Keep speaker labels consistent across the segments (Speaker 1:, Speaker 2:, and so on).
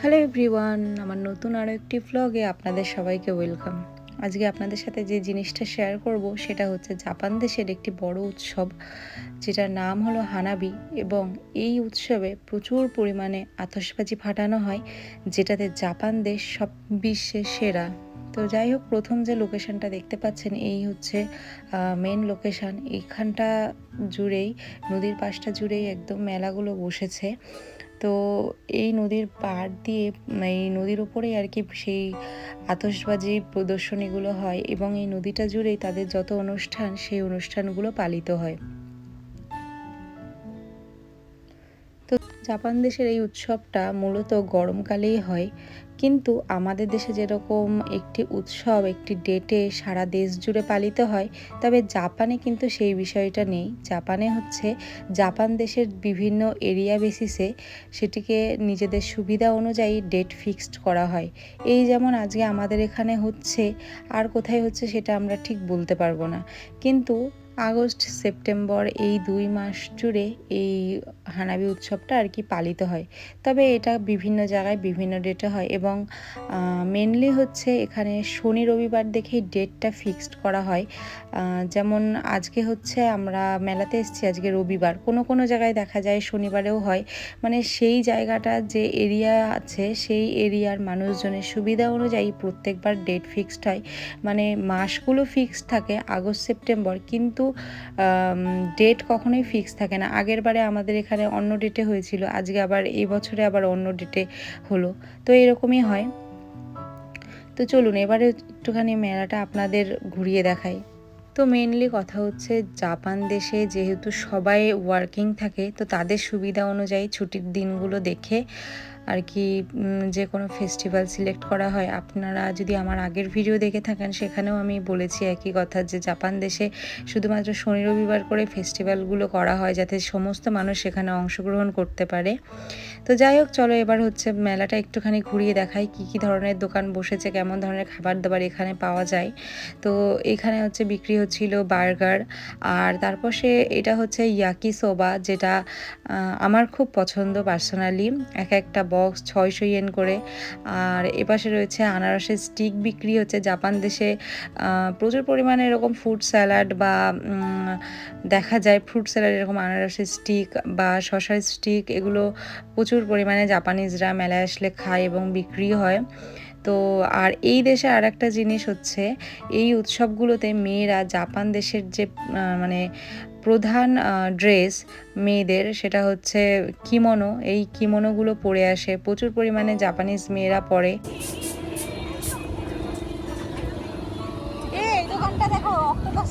Speaker 1: Hello everyone, আমার নতুন আরও একটি ভ্লগে আপনাদের সবাইকে ওয়েলকাম আজকে আপনাদের সাথে যে জিনিসটা শেয়ার করব, সেটা হচ্ছে জাপান দেশের একটি বড় উৎসব, যেটার নাম হলো হানাবি। এবং এই উৎসবে প্রচুর পরিমাণে আতশবাজি ফাটানো হয়, যেটাতে জাপান দেশ সব বিশ্বের সেরা। তো যাই হোক, প্রথম যে লোকেশনটা দেখতে পাচ্ছেন, এই হচ্ছে মেন লোকেশন এইখানটা জুড়েই, নদীর পাশটা জুড়েই একদম মেলাগুলো বসেছে। তো এই নদীর পাড় দিয়ে, এই নদীর উপরেই আর কি সেই আতশবাজি প্রদর্শনীগুলো হয় এবং এই নদীটা জুড়েই তাদের যত অনুষ্ঠান, সেই অনুষ্ঠানগুলো পালিত হয়। জাপান দেশের এই উৎসবটা মূলত গরমকালেই হয়। কিন্তু আমাদের দেশে যেরকম একটি উৎসব, একটি ডেটে সারা দেশ জুড়ে পালিত হয়, তবে জাপানে কিন্তু সেই বিষয়টা নেই। জাপানে হচ্ছে জাপান দেশের বিভিন্ন এরিয়া বেসিসে সেটিকে নিজেদের সুবিধা অনুযায়ী ডেট ফিক্সড করা হয়। এই যেমন আজকে আমাদের এখানে হচ্ছে, আর কোথায় হচ্ছে সেটা আমরা ঠিক বলতে পারব না। কিন্তু আগস্ট, সেপ্টেম্বর এই দুই মাস জুড়ে এই হানাবি উৎসবটা আর কি পালিত হয়। তবে এটা বিভিন্ন জায়গায় বিভিন্ন ডেটে হয় এবং মেনলি হচ্ছে এখানে শনি রবিবার দেখেই ডেটটা ফিক্সড করা হয়। যেমন আজকে হচ্ছে আমরা মেলাতে এসেছি আজকে রবিবার। কোনো কোনো জায়গায় দেখা যায় শনিবারেও হয়। মানে সেই জায়গাটা যে এরিয়া আছে, সেই এরিয়ার মানুষজনের সুবিধা অনুযায়ী প্রত্যেকবার ডেট ফিক্সড হয়। মানে মাসগুলো ফিক্সড থাকে, আগস্ট, সেপ্টেম্বর। কিন্তু ডেট কখনোই ফিক্স থাকে না। আগের বারে আমাদের এখানে অন্য ডেটে হয়েছিল, আজকে আবার এই বছরে আবার অন্য ডেটে হলো। তো এরকমই হয়। তো চলুন, এবারে একটুখানি মেলাটা আপনাদের ঘুরিয়ে দেখাই। তো মেনলি কথা হচ্ছে জাপান দেশে যেহেতু সবাই ওয়ার্কিং থাকে, তো তাদের সুবিধা অনুযায়ী ছুটির দিনগুলো দেখে আর কি যে কোনো ফেস্টিভ্যাল সিলেক্ট করা হয়। আপনারা যদি আমার আগের ভিডিও দেখে থাকেন, সেখানেও আমি বলেছি একই কথা যে জাপান দেশে শুধুমাত্র শনি রবিবার করে ফেস্টিভ্যালগুলো করা হয়, যাতে সমস্ত মানুষ সেখানে অংশগ্রহণ করতে পারে। তো যাই হোক, চলো এবার হচ্ছে মেলাটা একটুখানি ঘুরিয়ে দেখাই, কি কি ধরনের দোকান বসেছে, কেমন ধরনের খাবার দাবার এখানে পাওয়া যায়। তো এখানে হচ্ছে বিক্রি হচ্ছিল বার্গার, আর তারপর সে এটা হচ্ছে ইয়াকি সোবা যেটা আমার খুব পছন্দ পার্সোনালি এক একটা বক্স, ছয়শো ইয়েন করে। আর এপাশে রয়েছে আনারসের স্টিক বিক্রি হচ্ছে জাপান দেশে। প্রচুর পরিমাণে এরকম ফুড স্যালাড বা দেখা যায় ফ্রুট স্যালাড এরকম আনারসের স্টিক বা শশার স্টিক এগুলো প্রচুর পরিমাণে জাপানিজরা মেলায় আসলে খায় এবং বিক্রি হয়। তো আর এই দেশে আর একটা জিনিস হচ্ছে, এই উৎসবগুলোতে মেয়েরা জাপান দেশের যে মানে প্রধান ড্রেস মেয়েদের সেটা হচ্ছে কিমনো। এই কিমনোগুলো পরে আসে। প্রচুর পরিমাণে জাপানিজ মেয়েরা পরে।
Speaker 2: দেখো অক্টোপাস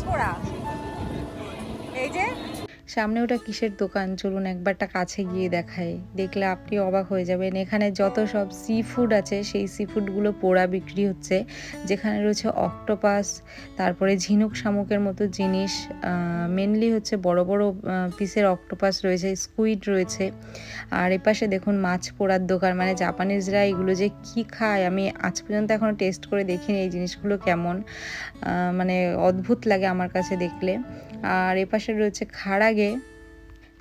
Speaker 1: সামনে ওটা কিসের দোকান? চলুন একবারটা কাছে গিয়ে দেখায় দেখলে আপনি অবাক হয়ে যাবেন। এখানে যত সব সি ফুড আছে, সেই সি ফুডগুলো পোড়া বিক্রি হচ্ছে। যেখানে রয়েছে অক্টোপাস তারপরে ঝিনুক শামুকের মতো জিনিস মেনলি হচ্ছে বড় বড় পিসের অক্টোপাস রয়েছে স্কুইড রয়েছে। আর এপাশে দেখুন মাছ পোড়ার দোকান মানে জাপানিজরা এগুলো যে কি খায়, আমি আজ পর্যন্ত এখনও টেস্ট করে দেখিনি এই জিনিসগুলো কেমন। মানে অদ্ভুত লাগে আমার কাছে দেখলে। আর এপাশে রয়েছে খাড়াগে।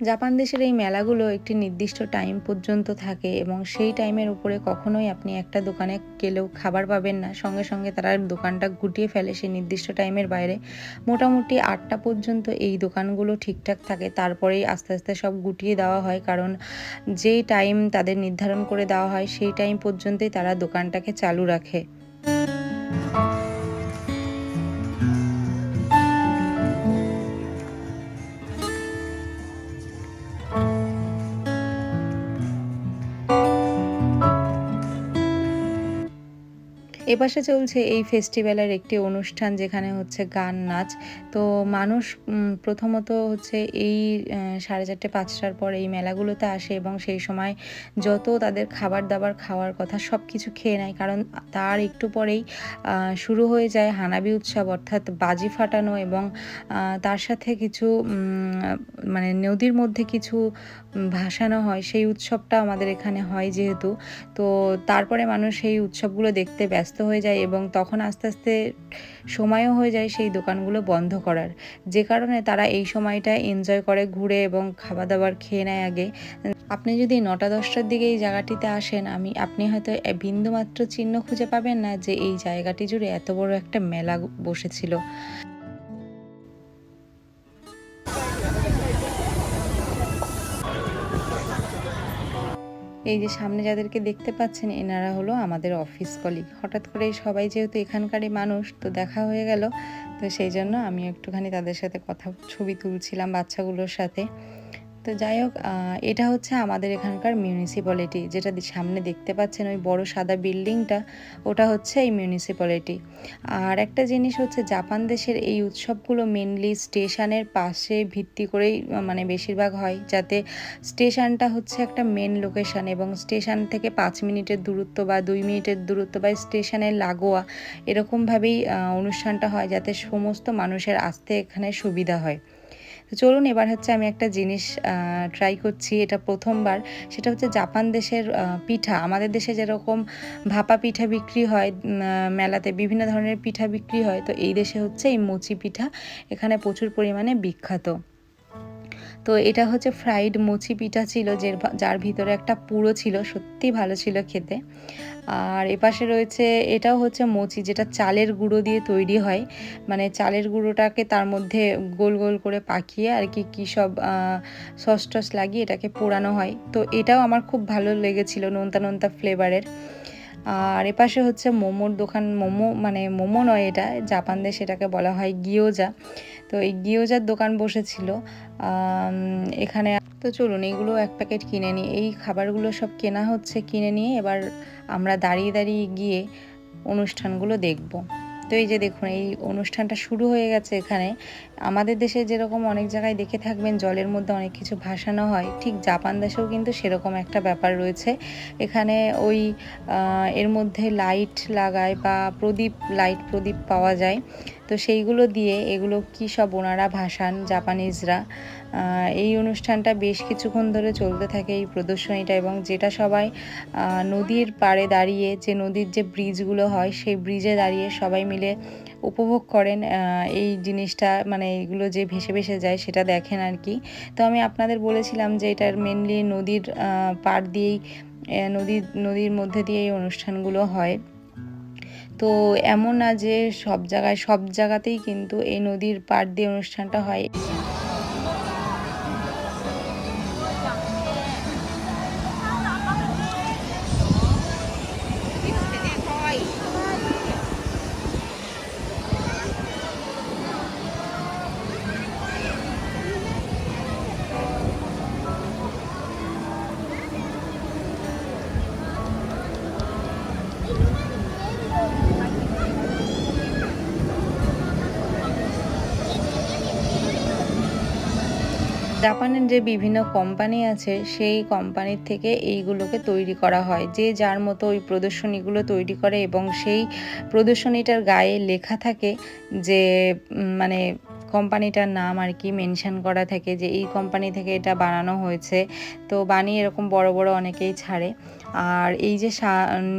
Speaker 1: জাপান দেশের এই মেলাগুলো একটি নির্দিষ্ট টাইম পর্যন্ত থাকে এবং সেই টাইমের উপরে কখনোই আপনি একটা দোকানে গেলেও খাবার পাবেন না। সঙ্গে সঙ্গে তারা দোকানটা গুটিয়ে ফেলে সেই নির্দিষ্ট টাইমের বাইরে। মোটামুটি আটটা পর্যন্ত এই দোকানগুলো ঠিকঠাক থাকে। তারপরেই আস্তে আস্তে সব গুটিয়ে দেওয়া হয় কারণ যেই টাইম তাদের নির্ধারণ করে দেওয়া হয় সেই টাইম পর্যন্তই তারা দোকানটাকে চালু রাখে। এপাশে চলছে এই ফেস্টিভ্যালের একটি অনুষ্ঠান যেখানে হচ্ছে গান, নাচ। তো মানুষ প্রথমত হচ্ছে এই সাড়ে চারটে, পাঁচটার পর এই মেলাগুলোতে আসে এবং সেই সময় যত তাদের খাবার দাবার খাওয়ার কথা সব কিছু খেয়ে নেয়। কারণ তার একটু পরেই শুরু হয়ে যায় হানাবি উৎসব, অর্থাৎ বাজি ফাটানো এবং তার সাথে কিছু মানে নদীর মধ্যে কিছু ভাসানো হয়। সেই উৎসবটা আমাদের এখানে হয় যেহেতু। তো তারপরে মানুষ সেই উৎসবগুলো দেখতে ব্যস্ত ব্যস্ত হয়ে যায় এবং তখন আস্তে আস্তে সময়ও হয়ে যায় সেই দোকানগুলো বন্ধ করার। যে কারণে তারা এই সময়টা এনজয় করে ঘুরে এবং খাবার দাবার খেয়ে নেয় আগে। আপনি যদি নটা দশটার দিকে এই জায়গাটিতে আসেন, আমি, আপনি হয়তো বিন্দুমাত্র চিহ্ন খুঁজে পাবেন না যে এই জায়গাটি জুড়ে এত বড় একটা মেলা বসেছিল। এই যে সামনে যাদেরকে দেখতে পাচ্ছেন, এনারা হলো আমাদের অফিস কলিগ হঠাৎ করে সবাই যেহেতু এখানকারই মানুষ, তো দেখা হয়ে গেল। তো সেই জন্য আমি একটুখানি তাদের সাথে কথা, ছবি তুলছিলাম বাচ্চাগুলোর সাথে। তো যাই হোক এটা হচ্ছে আমাদের এখানকার মিউনিসিপ্যালিটি যেটা সামনে দেখতে পাচ্ছেন ওই বড় সাদা বিল্ডিংটা, ওটা হচ্ছে এই মিউনিসিপ্যালিটি আর একটা জিনিস হচ্ছে জাপান দেশের এই উৎসবগুলো মেনলি স্টেশনের পাশে ভিত্তি করেই মানে বেশিরভাগ হয়, যাতে স্টেশনটা হচ্ছে একটা মেন লোকেশন এবং স্টেশন থেকে পাঁচ মিনিটের দূরত্ব বা দুই মিনিটের দূরত্ব বা স্টেশনের লাগোয়া, এরকমভাবেই অনুষ্ঠানটা হয়, যাতে সমস্ত মানুষের আসতে এখানে সুবিধা হয়। তো চলুন এবার হচ্ছে আমি একটা জিনিস ট্রাই করছি। এটা প্রথমবার। সেটা হচ্ছে জাপান দেশের পিঠা। আমাদের দেশে যেরকম ভাপা পিঠা বিক্রি হয় মেলাতে বিভিন্ন ধরনের পিঠা বিক্রি হয়, তো এই দেশে হচ্ছে এই মুচি পিঠা এখানে প্রচুর পরিমাণে বিখ্যাত। তো এটা হচ্ছে ফ্রাইড মুচি পিঠা ছিল, যে যার ভিতরে একটা পুরো ছিল, সত্যি ভালো ছিল খেতে। আর এপাশে রয়েছে, এটাও হচ্ছে মুচি, যেটা চালের গুঁড়ো দিয়ে তৈরি হয়। মানে চালের গুঁড়োটাকে তার মধ্যে গোল গোল করে পাকিয়ে আর কি, কী সব সস টস লাগিয়ে এটাকে পোড়ানো হয়। তো এটাও আমার খুব ভালো লেগেছিল, নোনতা নোনতা ফ্লেভারের আর এপাশে হচ্ছে মোমোর দোকান, মোমো মানে মোমো নয় এটা জাপান দেশে এটাকে বলা হয় গিয়োজা। তো এই গিয়োজার দোকান বসেছিল এখানে তো চলুন এগুলো এক প্যাকেট কিনে নিই। এই খাবারগুলো সব কেনা হচ্ছে, কিনে নিয়ে এবার আমরা দাঁড়িয়ে দাঁড়িয়ে গিয়ে অনুষ্ঠানগুলো দেখব। তো এই যে দেখুন, এই অনুষ্ঠানটা শুরু হয়ে গেছে এখানে। আমাদের দেশে যেরকম অনেক জায়গায় দেখে থাকবেন, জলের মধ্যে অনেক কিছু ভাসানো হয়। ঠিক জাপান দেশেও কিন্তু সেরকম একটা ব্যাপার রয়েছে। এখানে ওই এর মধ্যে লাইট লাগায় বা প্রদীপ, লাইট প্রদীপ পাওয়া যায়। তো সেইগুলো দিয়ে এগুলো কী সব ওনারা ভাসান, জাপানিজরা? এই অনুষ্ঠানটা বেশ কিছুক্ষণ ধরে চলতে থাকে এই প্রদর্শনীটা এবং যেটা সবাই নদীর পাড়ে দাঁড়িয়ে যে নদীর যে ব্রিজগুলো হয় সেই ব্রিজে দাঁড়িয়ে সবাই মিলে উপভোগ করেন এই জিনিসটা মানে এইগুলো যে ভেসে ভেসে যায় সেটা দেখেন আর কি। তো আমি আপনাদের বলেছিলাম যে এটার মেনলি নদীর পাড় দিয়েই নদীর নদীর মধ্যে দিয়ে এই অনুষ্ঠানগুলো হয়। তো এমন না যে সব জায়গায়, সব জায়গাতেই কিন্তু এই নদীর পাড় দিয়ে অনুষ্ঠানটা হয়। জাপানের যে বিভিন্ন কোম্পানি আছে, সেই কোম্পানির থেকে এইগুলোকে তৈরি করা হয়। যে যার মতো ওই প্রদর্শনীগুলো তৈরি করে এবং সেই প্রদর্শনীটার গায়ে লেখা থাকে যে মানে কোম্পানিটার নাম আর কি মেনশান করা থাকে যে এই কোম্পানি থেকে এটা বানানো হয়েছে। তো বানিয়ে এরকম বড় বড় অনেকেই ছাড়ে। আর এই যে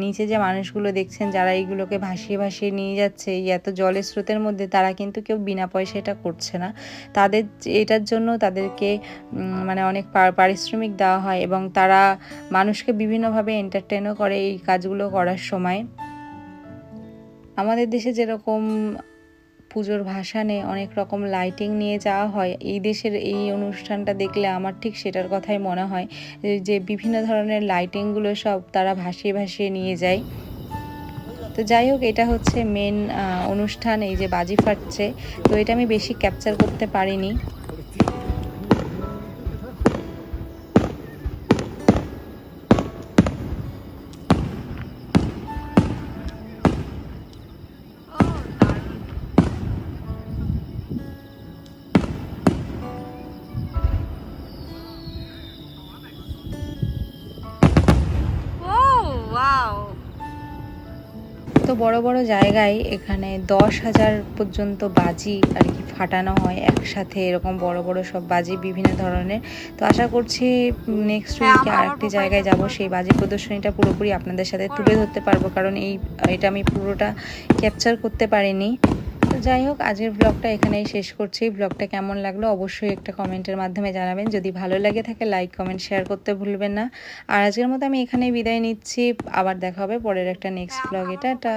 Speaker 1: নিচে যে মানুষগুলো দেখছেন যারা এইগুলোকে ভাসিয়ে ভাসিয়ে নিয়ে যাচ্ছে, এই এত জলের স্রোতের মধ্যে তারা কিন্তু কেউ বিনা পয়সা এটা করছে না। তাদের এটার জন্য তাদেরকে মানে অনেক পারিশ্রমিক দেওয়া হয় এবং তারা মানুষকে বিভিন্নভাবে এন্টারটেনও করে এই কাজগুলো করার সময়। আমাদের দেশে যেরকম পুজোর ভাসানে অনেক রকম লাইটিং নিয়ে যাওয়া হয়। এই দেশের এই অনুষ্ঠানটা দেখলে আমার ঠিক সেটার কথাই মনে হয়, যে- বিভিন্ন ধরনের লাইটিংগুলো সব তারা ভাসিয়ে ভাসিয়ে নিয়ে যায়। তো যাই হোক, এটা হচ্ছে মেন অনুষ্ঠান, এই যে বাজি ফাটছে। তো এটা আমি বেশি ক্যাপচার করতে পারিনি। তো বড় বড় জায়গায় এখানে দশ হাজার পর্যন্ত বাজি আর কি ফাটানো হয় একসাথে এরকম বড় বড় সব বাজি বিভিন্ন ধরনের। তো আশা করছি নেক্সট
Speaker 2: হ্যাঁ,
Speaker 1: উইকে
Speaker 2: আর
Speaker 1: আরেকটি জায়গায় যাব সেই বাজি প্রদর্শনীটা পুরোপুরি আপনাদের সাথে তুলে ধরতে পারব কারণ এই এটা আমি পুরোটা ক্যাপচার করতে পারিনি। যাই হোক, আজকের ব্লগটা এখানেই শেষ করছি। ব্লগটা কেমন লাগল অবশ্যই একটা কমেন্টের মাধ্যমে জানাবেন। যদি ভালো লাগে থাকে লাইক কমেন্ট শেয়ার করতে ভুলবেন না। আর আজকের মতো আমি এখানেই বিদায় নিচ্ছি। আবার দেখা হবে পরের একটা নেক্সট ব্লগে টাটা!